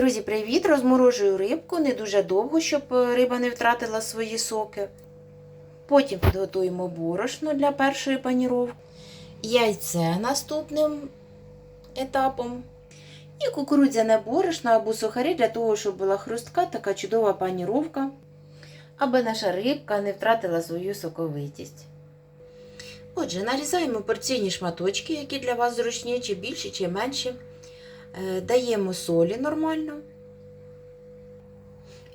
Друзі, привіт! Розморожую рибку не дуже довго, щоб е, риба не втратила свої соки. Потім підготуємо борошно для першої паніровки, яйце наступним етапом. І кукурудзяне борошно або сухарі для того, щоб була хрустка, така чудова паніровка, аби наша рибка не втратила свою соковитість. Отже, нарізаємо порційні шматочки, які для вас зручні, чи більші, чи менші. Е, Даємо солі нормально.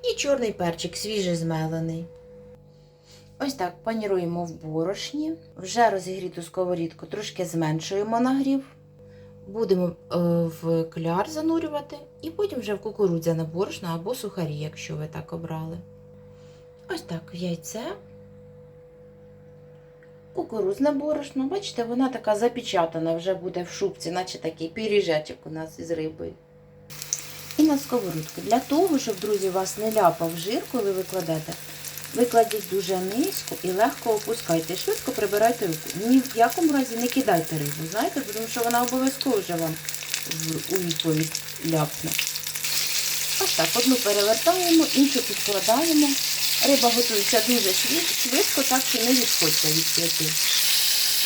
І чорний перчик свіжий змелений. Ось так паніруємо в борошні. Вже розігріту сковорідку трошки зменшуємо нагрів. Будемо е, в кляр занурювати, і потім вже в кукурудзяне борошно або сухарі, якщо ви так обрали. Ось так в яйце. Кукурузне борошно, бачите, вона така запечатана, вже буде в шубці, наче такий пиріжечок у нас із рибою. І на сковорідку. Для того, щоб, друзі, вас не ляпав жир, коли ви кладете, викладіть дуже низько і легко опускайте. Швидко прибирайте руку. Ні в якому разі не кидайте рибу, знаєте, тому що вона обов'язково вже вам у відповідь ляпне. Так, одну перевертаємо, іншу підкладаємо. Риба готується дуже швидко, так що не відходьте від плити.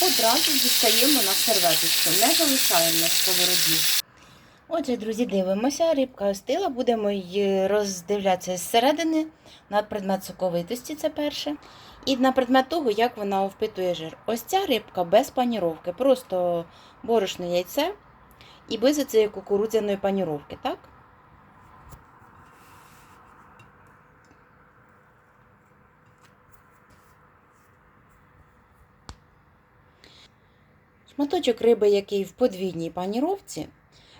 Одразу дістаємо на серветочку, не залишаємо на сковороді. Отже, друзі, дивимося, рибка остила, будемо її роздивлятися зсередини на предмет соковитості, це перше. І на предмет того, як вона впитує жир. Ось ця рибка без паніровки, просто борошно яйце і без цієї кукурудзяної паніровки, так? Шматочок риби, який в подвійній паніровці,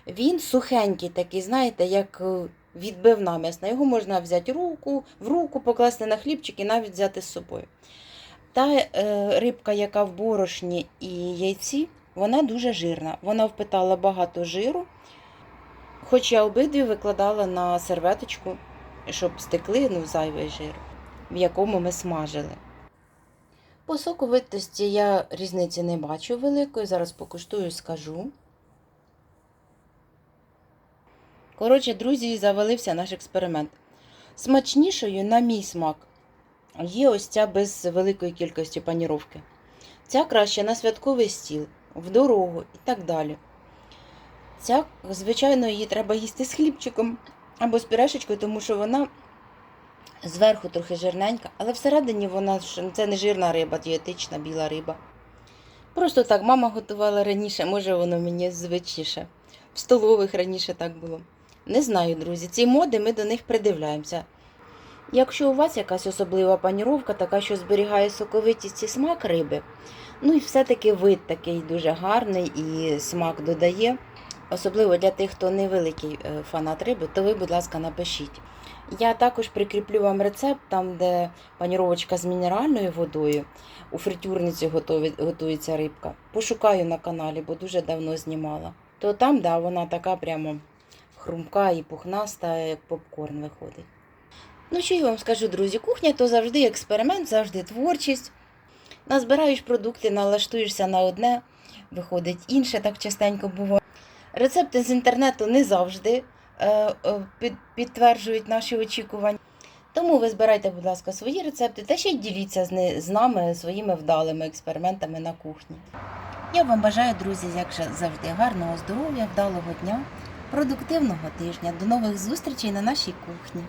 він сухенький такий, знаєте, як е, відбивна м'ясна. Його можна взяти руку, в руку, покласти на хлібчик і навіть взяти з собою. Та е, рибка, яка в борошні і яйці, вона дуже жирна. Вона впитала багато жиру, хоч я обидві викладала на серветочку, щоб стекли ну, зайвий жир, в якому ми смажили. По соковитості я різниці не бачу великої, зараз покуштую, скажу. Коротше, друзі, завалився наш експеримент. Смачнішою, на мій смак, є ось ця без великої кількості паніровки. Ця краще на святковий стіл, в дорогу і так далі. Ця, звичайно, її треба їсти з хлібчиком або з пюрешечкою, тому що вона зверху трохи жирненька, але всередині вона це не жирна риба, дієтична біла риба. Просто так мама готувала раніше, може воно мені звичніше. В столових раніше так було. Не знаю, друзі, ці моди ми до них придивляємося. Якщо у вас якась особлива паніровка, така, що зберігає соковитість і смак риби, ну і все-таки вид такий дуже гарний і смак додає, особливо для тих, хто невеликий е, фанат риби, то ви, будь ласка, напишіть. Я також прикріплю вам рецепт, там, де паніровочка з мінеральною водою. У фритюрниці готується рибка. Пошукаю на каналі, бо дуже давно знімала. То там, да, вона така прямо хрумка і пухнаста, як попкорн виходить. Ну, що я вам скажу, друзі, кухня то завжди експеримент, завжди творчість. Назбираєш продукти, налаштуєшся на одне, виходить інше, так частенько буває. Рецепти з інтернету не завжди е, е, під, підтверджують наші очікування. Тому ви збирайте, будь ласка, свої рецепти та ще й діліться з, нами своїми вдалими експериментами на кухні. Я вам бажаю, друзі, як завжди, гарного здоров'я, вдалого дня, продуктивного тижня. До нових зустрічей на нашій кухні.